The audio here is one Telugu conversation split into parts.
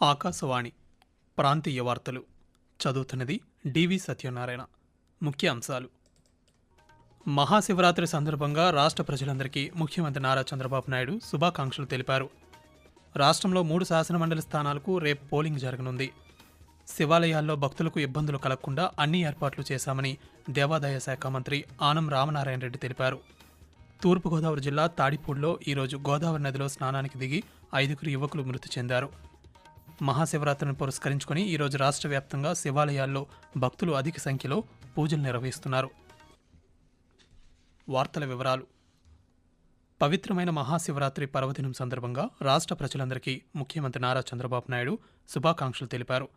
ఆకాశవాణి ప్రాంతీయ వార్తలు. చదువుతున్నది డివి సత్యనారాయణ. ముఖ్య అంశాలు మహాశివరాత్రి సందర్భంగా రాష్ట్ర ప్రజలందరికీ ముఖ్యమంత్రి నారా చంద్రబాబు నాయుడు శుభాకాంక్షలు తెలిపారు. రాష్ట్రంలో మూడు శాసనమండలి స్థానాలకు రేపు పోలింగ్ జరగనుంది. శివాలయాల్లో భక్తులకు ఇబ్బందులు కలగకుండా అన్ని ఏర్పాట్లు చేశామని దేవాదాయ శాఖ మంత్రి ఆనం రామనారాయణ రెడ్డి తెలిపారు. తూర్పుగోదావరి జిల్లా తాడిపూడిలో ఈరోజు గోదావరి నదిలో స్నానానికి దిగి ఐదుగురు యువకులు మృతి చెందారు. మహాశివరాత్రిని పురస్కరించుకొని ఈరోజు రాష్ట్ర వ్యాప్తంగా శివాలయాల్లో భక్తులు అధిక సంఖ్యలో పూజలు నిర్వహిస్తున్నారు. వార్తల వివరాలు. పవిత్రమైన మహాశివరాత్రి పర్వదినం సందర్భంగా రాష్ట్ర ప్రజలందరికీ ముఖ్యమంత్రి నారా చంద్రబాబు నాయుడు శుభాకాంక్షలు తెలిపారు.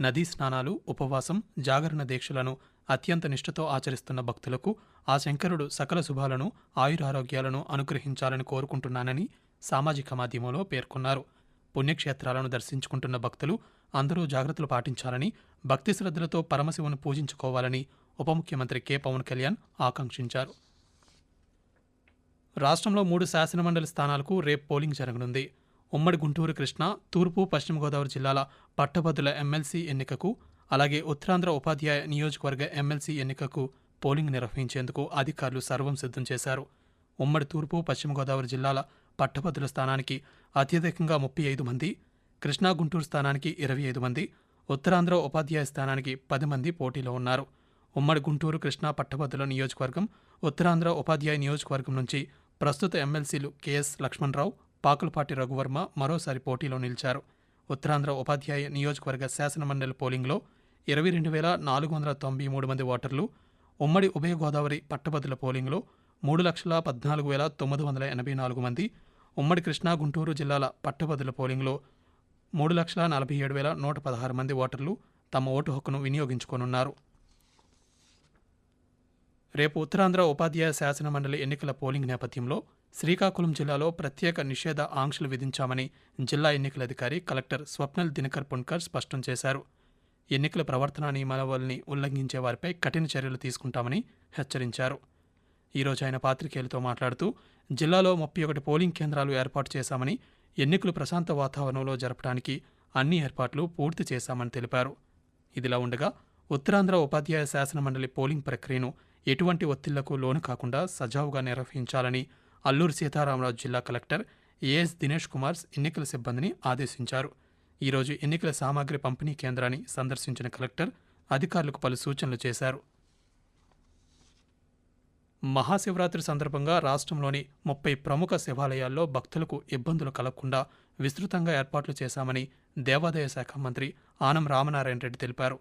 నదీ స్నానాలు ఉపవాసం జాగరణ దీక్షలను అత్యంత నిష్ఠతో ఆచరిస్తున్న భక్తులకు ఆ శంకరుడు సకల శుభాలను ఆయురారోగ్యాలను అనుగ్రహించాలని కోరుకుంటున్నానని సామాజిక మాధ్యమంలో పేర్కొన్నారు. పుణ్యక్షేత్రాలను దర్శించుకుంటున్న భక్తులు అందరూ జాగ్రత్తలు పాటించాలని భక్తి శ్రద్ధలతో పరమశివును పూజించుకోవాలని ఉప ముఖ్యమంత్రి కె. పవన్ కళ్యాణ్ ఆకాంక్షించారు. రాష్ట్రంలో మూడు శాసనమండలి స్థానాలకు రేపు పోలింగ్ జరగనుంది. ఉమ్మడి గుంటూరు కృష్ణ తూర్పు పశ్చిమ గోదావరి జిల్లాల పట్టభద్రుల ఎమ్మెల్సీ ఎన్నికకు అలాగే ఉత్తరాంధ్ర ఉపాధ్యాయ నియోజకవర్గ ఎమ్మెల్సీ ఎన్నికకు పోలింగ్ నిర్వహించేందుకు అధికారులు సర్వం సిద్ధం చేశారు. ఉమ్మడి తూర్పు పశ్చిమ గోదావరి జిల్లాల పట్టభద్రుల స్థానానికి అత్యధికంగా ముప్పై ఐదు మంది కృష్ణా గుంటూరు స్థానానికి ఇరవై ఐదు మంది ఉత్తరాంధ్ర ఉపాధ్యాయ స్థానానికి పది మంది పోటీలో ఉన్నారు. ఉమ్మడి గుంటూరు కృష్ణా పట్టభద్రుల నియోజకవర్గం ఉత్తరాంధ్ర ఉపాధ్యాయ నియోజకవర్గం నుంచి ప్రస్తుత ఎమ్మెల్సీలు కెఎస్ లక్ష్మణరావు పాకులపాటి రఘువర్మ మరోసారి పోటీలో నిలిచారు. ఉత్తరాంధ్ర ఉపాధ్యాయ నియోజకవర్గ శాసనమండలి పోలింగ్లో ఇరవై రెండు వేల నాలుగు వందల తొంభై మూడు మంది ఓటర్లు ఉమ్మడి ఉభయ గోదావరి పట్టభద్రుల పోలింగ్లో మూడు లక్షల పద్నాలుగు వేల తొమ్మిది వందల ఎనభై నాలుగు మంది ఉమ్మడి కృష్ణా గుంటూరు జిల్లాల పట్టభద్రుల పోలింగ్లో మూడు లక్షల నలభై ఏడు వేల నూట పదహారు మంది ఓటర్లు తమ ఓటు హక్కును వినియోగించుకోనున్నారు. రేపు ఉత్తరాంధ్ర ఉపాధ్యాయ శాసనమండలి ఎన్నికల పోలింగ్ నేపథ్యంలో శ్రీకాకుళం జిల్లాలో ప్రత్యేక నిషేధ ఆంక్షలు విధించామని జిల్లా ఎన్నికల అధికారి కలెక్టర్ స్వప్నల్ దినకర్ పుణ్కర్ స్పష్టం చేశారు. ఎన్నికల ప్రవర్తనా నియమావళిని ఉల్లంఘించే వారిపై కఠిన చర్యలు తీసుకుంటామని హెచ్చరించారు. ఈరోజు ఆయన పాత్రికేయులతో మాట్లాడుతూ జిల్లాలో ముప్పై ఒకటి పోలింగ్ కేంద్రాలు ఏర్పాటు చేశామని ఎన్నికలు ప్రశాంత వాతావరణంలో జరపడానికి అన్ని ఏర్పాట్లు పూర్తి చేశామని తెలిపారు. ఇదిలా ఉండగా ఉత్తరాంధ్ర ఉపాధ్యాయ శాసనమండలి పోలింగ్ ప్రక్రియను ఎటువంటి ఒత్తిళ్ళకు లోను కాకుండా సజావుగా నిర్వహించాలని అల్లూరు సీతారామరాజు జిల్లా కలెక్టర్ ఏఎస్ దినేష్ కుమార్ ఎన్నికల సిబ్బందిని ఆదేశించారు. ఈరోజు ఎన్నికల సామాగ్రి పంపిణీ కేంద్రాన్ని సందర్శించిన కలెక్టర్ అధికారులకు పలు సూచనలు చేశారు. మహాశివరాత్రి సందర్భంగా రాష్ట్రంలోని ముప్పై ప్రముఖ శివాలయాల్లో భక్తులకు ఇబ్బందులు కలగకుండా విస్తృతంగా ఏర్పాట్లు చేశామని దేవాదాయ శాఖ మంత్రి ఆనం రామనారాయణ రెడ్డి తెలిపారు.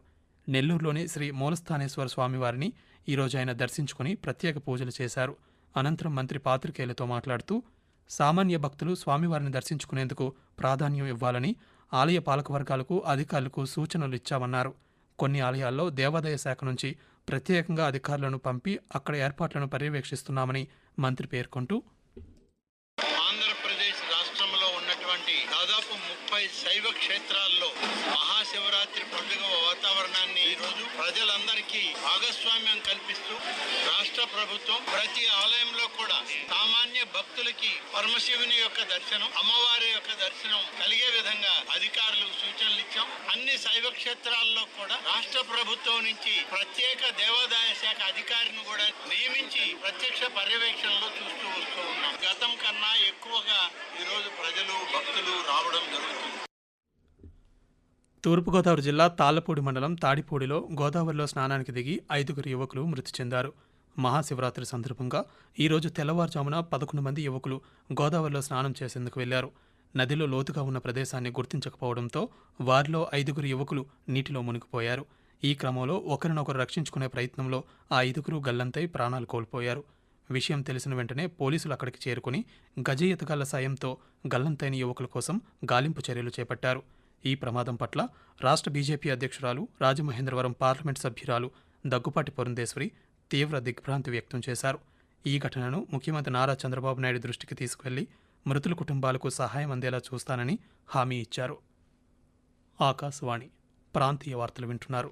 నెల్లూరులోని శ్రీ మూలస్థానేశ్వర స్వామివారిని ఈరోజు ఆయన దర్శించుకుని ప్రత్యేక పూజలు చేశారు. అనంతరం మంత్రి పాత్రికేయులతో మాట్లాడుతూ సామాన్య భక్తులు స్వామివారిని దర్శించుకునేందుకు ప్రాధాన్యం ఇవ్వాలని ఆలయ పాలకవర్గాలకు అధికారులకు సూచనలు ఇచ్చామన్నారు. కొన్ని ఆలయాల్లో దేవాదాయ శాఖ నుంచి ప్రత్యేకంగా అధికారులను పంపి అక్కడ ఏర్పాట్లను పర్యవేక్షిస్తున్నామని మంత్రి పేర్కొంటూ ఆంధ్రప్రదేశ్ రాష్ట్రంలో ఉన్నటువంటి దాదాపు ముప్పై శైవ క్షేత్రాల్లో మహాశివరాత్రి పండుగ వాతావరణాన్ని ఈ రోజు ప్రజలందరికీ అవకాశం కల్పిస్తూ రాష్ట్ర ప్రభుత్వం ప్రతి ఆలయంలో కూడా సామాన్య భక్తులకి పరమశివుని యొక్క దర్శనం అమ్మవారి యొక్క దర్శనం కలిగే విధంగా అధికారులకు సూచనలు ఇచ్చాం. అన్ని శైవ క్షేత్రాల్లో కూడా రాష్ట్ర ప్రభుత్వం నుంచి ప్రత్యేక దేవాదాయ శాఖ అధికారిని కూడా నియమించి ప్రత్యక్ష పర్యవేక్షణలో చూస్తూ వస్తూ ఉన్నాం. గతం కన్నా ఎక్కువగా ఈరోజు ప్రజలు భక్తులు రావడం జరుగుతుంది. తూర్పుగోదావరి జిల్లా తాళ్ళపూడి మండలం తాడిపూడిలో గోదావరిలో స్నానానికి దిగి ఐదుగురు యువకులు మృతి చెందారు. మహాశివరాత్రి సందర్భంగా ఈరోజు తెల్లవారుజామున పదకొండు మంది యువకులు గోదావరిలో స్నానం చేసేందుకు వెళ్ళారు. నదిలో లోతుగా ఉన్న ప్రదేశాన్ని గుర్తించకపోవడంతో వారిలో ఐదుగురు యువకులు నీటిలో మునిగిపోయారు. ఈ క్రమంలో ఒకరినొకరు రక్షించుకునే ప్రయత్నంలో ఆ ఐదుగురు గల్లంతై ప్రాణాలు కోల్పోయారు. విషయం తెలిసిన వెంటనే పోలీసులు అక్కడికి చేరుకుని గజ ఎతగాళ్ళ సాయంతో గల్లంతైన యువకుల కోసం గాలింపు చర్యలు చేపట్టారు. ఈ ప్రమాదం పట్ల రాష్ట్ర బీజేపీ అధ్యక్షురాలు రాజమహేంద్రవరం పార్లమెంట్ సభ్యురాలు దగ్గుపాటి పురంధేశ్వరి తీవ్ర దిగ్భ్రాంతి వ్యక్తం చేశారు. ఈ ఘటనను ముఖ్యమంత్రి నారా చంద్రబాబు నాయుడు దృష్టికి తీసుకువెళ్ళి మృతుల కుటుంబాలకు సహాయం అందేలా చూస్తానని హామీ ఇచ్చారు. ఆకాశవాణి ప్రాంతీయ వార్తలు వింటున్నారు.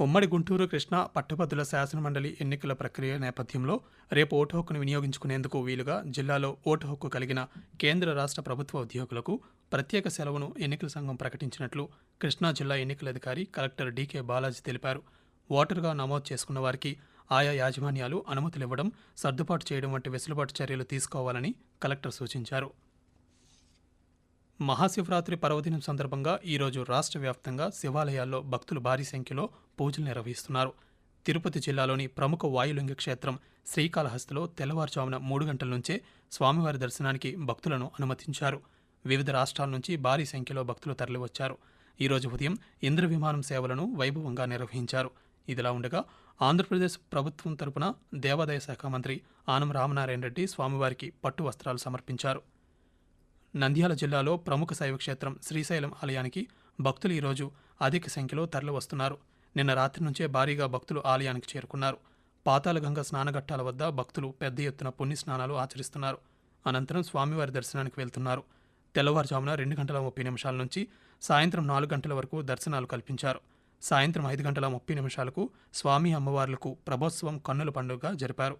ఉమ్మడి గుంటూరు కృష్ణా పట్టభద్రుల శాసనమండలి ఎన్నికల ప్రక్రియ నేపథ్యంలో రేపు ఓటు హక్కును వినియోగించుకునేందుకు వీలుగా జిల్లాలో ఓటు హక్కు కలిగిన కేంద్ర రాష్ట్ర ప్రభుత్వ ఉద్యోగులకు ప్రత్యేక సెలవును ఎన్నికల సంఘం ప్రకటించినట్లు కృష్ణా జిల్లా ఎన్నికల అధికారి కలెక్టర్ డీకే బాలాజీ తెలిపారు. ఓటరుగా నమోదు చేసుకున్న వారికి ఆయా యాజమాన్యాలు అనుమతులివ్వడం సర్దుబాటు చేయడం వంటి వెసులుబాటు చర్యలు తీసుకోవాలని కలెక్టర్ సూచించారు. మహాశివరాత్రి పర్వదినం సందర్భంగా ఈరోజు రాష్ట్ర వ్యాప్తంగా శివాలయాల్లో భక్తులు భారీ సంఖ్యలో పూజలు నిర్వహిస్తున్నారు. తిరుపతి జిల్లాలోని ప్రముఖ వాయులింగ క్షేత్రం శ్రీకాళహస్తిలో తెల్లవారుజామున మూడు గంటల నుంచే స్వామివారి దర్శనానికి భక్తులను అనుమతించారు. వివిధ రాష్ట్రాల నుంచి భారీ సంఖ్యలో భక్తులు తరలివచ్చారు. ఈరోజు ఉదయం ఇంద్ర విమానం సేవలను వైభవంగా నిర్వహించారు. ఇదిలా ఉండగా ఆంధ్రప్రదేశ్ ప్రభుత్వం తరపున దేవాదాయ శాఖ మంత్రి ఆనం రామనారాయణ రెడ్డి స్వామివారికి పట్టు వస్త్రాలు సమర్పించారు. నంద్యాల జిల్లాలో ప్రముఖ శైవ క్షేత్రం శ్రీశైలం ఆలయానికి భక్తులు ఈరోజు అధిక సంఖ్యలో తరలివస్తున్నారు. నిన్న రాత్రి నుంచే భారీగా భక్తులు ఆలయానికి చేరుకున్నారు. పాతాళగంగ స్నానఘట్టాల వద్ద భక్తులు పెద్ద ఎత్తున పుణ్య స్నానాలు ఆచరిస్తున్నారు. అనంతరం స్వామివారి దర్శనానికి వెళ్తున్నారు. తెల్లవారుజామున రెండు గంటల ముప్పై నిమిషాల నుంచి సాయంత్రం నాలుగు గంటల వరకు దర్శనాలు కల్పించారు. సాయంత్రం ఐదు గంటల ముప్పై నిమిషాలకు స్వామి అమ్మవార్లకు ప్రభోత్సవం కన్నుల పండుగ జరిపారు.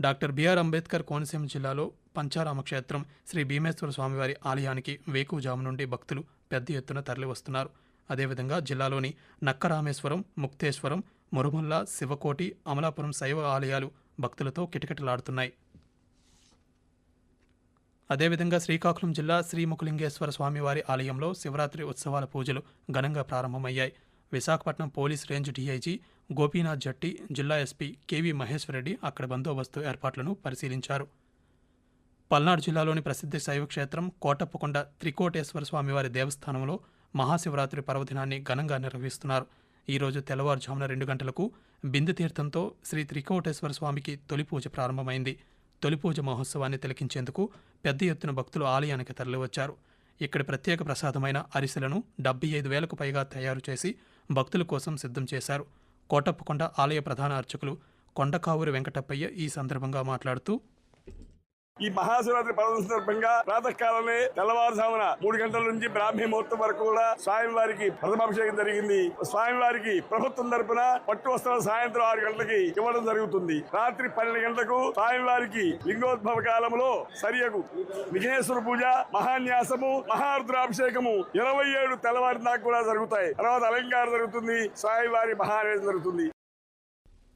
డాక్టర్ బిఆర్ అంబేద్కర్ కోనసీమ జిల్లాలో పంచారామ క్షేత్రం శ్రీ భీమేశ్వర స్వామివారి ఆలయానికి వేకువజాము నుండి భక్తులు పెద్ద ఎత్తున తరలివస్తున్నారు. అదేవిధంగా జిల్లాలోని నక్కరామేశ్వరం ముక్తేశ్వరం మురుమల్ల శివకోటి అమలాపురం శైవ ఆలయాలు భక్తులతో కిటకిటలాడుతున్నాయి. అదేవిధంగా శ్రీకాకుళం జిల్లా శ్రీముఖలింగేశ్వర స్వామివారి ఆలయంలో శివరాత్రి ఉత్సవాల పూజలు ఘనంగా ప్రారంభమయ్యాయి. Visakhapatnam police range DIG Gopinath Jatti జిల్లా ఎస్పీ కేవీ మహేశ్వరరెడ్డి అక్కడ బందోబస్తు ఏర్పాట్లను పరిశీలించారు. పల్నాడు జిల్లాలోని ప్రసిద్ధ శైవ క్షేత్రం కోటప్పకొండ త్రికోటేశ్వర స్వామివారి దేవస్థానంలో మహాశివరాత్రి పర్వదినాన్ని ఘనంగా నిర్వహిస్తున్నారు. ఈరోజు తెల్లవారుజామున రెండు గంటలకు బిందు తీర్థంతో శ్రీ త్రికోటేశ్వర స్వామికి తొలి పూజ ప్రారంభమైంది. తొలి పూజ మహోత్సవాన్ని తిలకించేందుకు పెద్ద ఎత్తున భక్తులు ఆలయానికి తరలివచ్చారు. ఇక్కడ ప్రత్యేక ప్రసాదమైన అరిసెలను డెబ్బై ఐదు వేలకు పైగా తయారు చేసి భక్తుల కోసం సిద్ధం చేశారు. కోటప్పకొండ ఆలయ ప్రధాన అర్చకులు కొండకావూరి వెంకటప్పయ్య ఈ సందర్భంగా మాట్లాడుతూ ఈ మహాశివరాత్రి పర్వదిన సందర్భంగా ప్రాతకాలమే తెల్లవారుజామున మూడు గంటల నుంచి బ్రాహ్మీ ముహూర్తం వరకు కూడా స్వామివారికి ప్రథమాభిషేకం జరిగింది. స్వామివారికి ప్రభుత్వం తరపున పట్టు వస్త్రాలు సాయంత్రం ఆరు గంటలకి ఇవ్వడం జరుగుతుంది. రాత్రి పన్నెండు గంటలకు స్వామివారికి లింగోద్భవ కాలంలో సరియకు విఘ్నేశ్వర పూజ మహాన్యాసము మహారుద్రాభిషేకము ఇరవై ఏడు తెల్లవారి దాకా కూడా జరుగుతాయి. తర్వాత అలంకారం జరుగుతుంది. స్వామివారి మహారాజు జరుగుతుంది.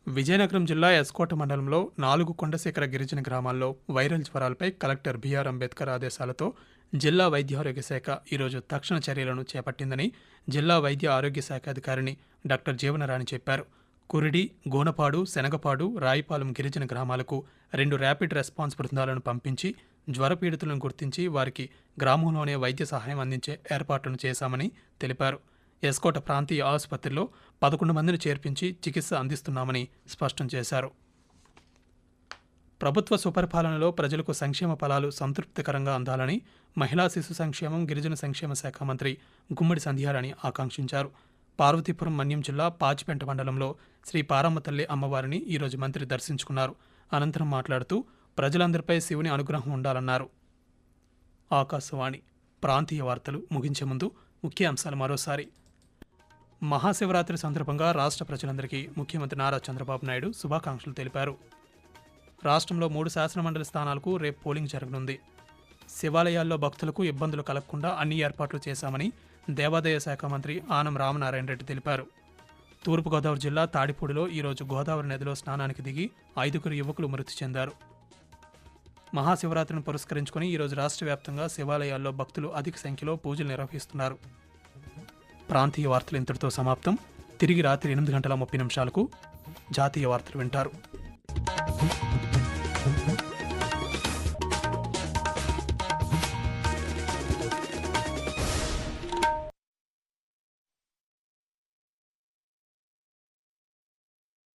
విజయనగరం జిల్లా ఎస్కోట మండలంలో నాలుగు కొండశేఖర గిరిజన గ్రామాల్లో వైరల్ జ్వరాలపై కలెక్టర్ బిఆర్ అంబేద్కర్ ఆదేశాలతో జిల్లా వైద్య ఆరోగ్య శాఖ ఈరోజు తక్షణ చర్యలను చేపట్టిందని జిల్లా వైద్య ఆరోగ్య శాఖ అధికారిని డాక్టర్ జీవనరాణి చెప్పారు. కురిడి గోనపాడు శనగపాడు రాయిపాలెం గిరిజన గ్రామాలకు రెండు ర్యాపిడ్ రెస్పాన్స్ బృందాలను పంపించి జ్వరపీడితులను గుర్తించి వారికి గ్రామంలోనే వైద్య సహాయం అందించే ఏర్పాట్లను చేశామని తెలిపారు. ఎస్కోట ప్రాంతీయ ఆసుపత్రిలో పదకొండు మందిని చేర్పించి చికిత్స అందిస్తున్నామని స్పష్టం చేశారు. ప్రభుత్వ సుపరిపాలనలో ప్రజలకు సంక్షేమ ఫలాలు సంతృప్తికరంగా అందాలని మహిళా శిశు సంక్షేమం గిరిజన సంక్షేమ శాఖ మంత్రి గుమ్మడి సంధ్యారాణి ఆకాంక్షించారు. పార్వతీపురం మన్యం జిల్లా పాచిపెంట మండలంలో శ్రీ పారమ్మ తల్లి అమ్మవారిని ఈరోజు మంత్రి దర్శించుకున్నారు. అనంతరం మాట్లాడుతూ ప్రజలందరిపై శివుని అనుగ్రహం ఉండాలన్నారు. ఆకాశవాణి ప్రాంతీయ వార్తలు ముగించే ముందు ముఖ్య అంశాలు మరోసారి. మహాశివరాత్రి సందర్భంగా రాష్ట్ర ప్రజలందరికీ ముఖ్యమంత్రి నారా చంద్రబాబు నాయుడు శుభాకాంక్షలు తెలిపారు. రాష్ట్రంలో మూడు శాసనమండలి స్థానాలకు రేపు పోలింగ్ జరగనుంది. శివాలయాల్లో భక్తులకు ఇబ్బందులు కలగకుండా అన్ని ఏర్పాట్లు చేశామని దేవాదాయ శాఖ మంత్రి ఆనం రామనారాయణ రెడ్డి తెలిపారు. తూర్పుగోదావరి జిల్లా తాడిపూడిలో ఈరోజు గోదావరి నదిలో స్నానానికి దిగి ఐదుగురు యువకులు మృతి చెందారు. మహాశివరాత్రిని పురస్కరించుకుని ఈరోజు రాష్ట్ర వ్యాప్తంగా శివాలయాల్లో భక్తులు అధిక సంఖ్యలో పూజలు నిర్వహిస్తున్నారు. ప్రాంతీయ వార్తలు ఇంతటితో సమాప్తం. తిరిగి రాత్రి ఎనిమిది గంటల ముప్పై నిమిషాలకు జాతీయ వార్తలు వింటారు.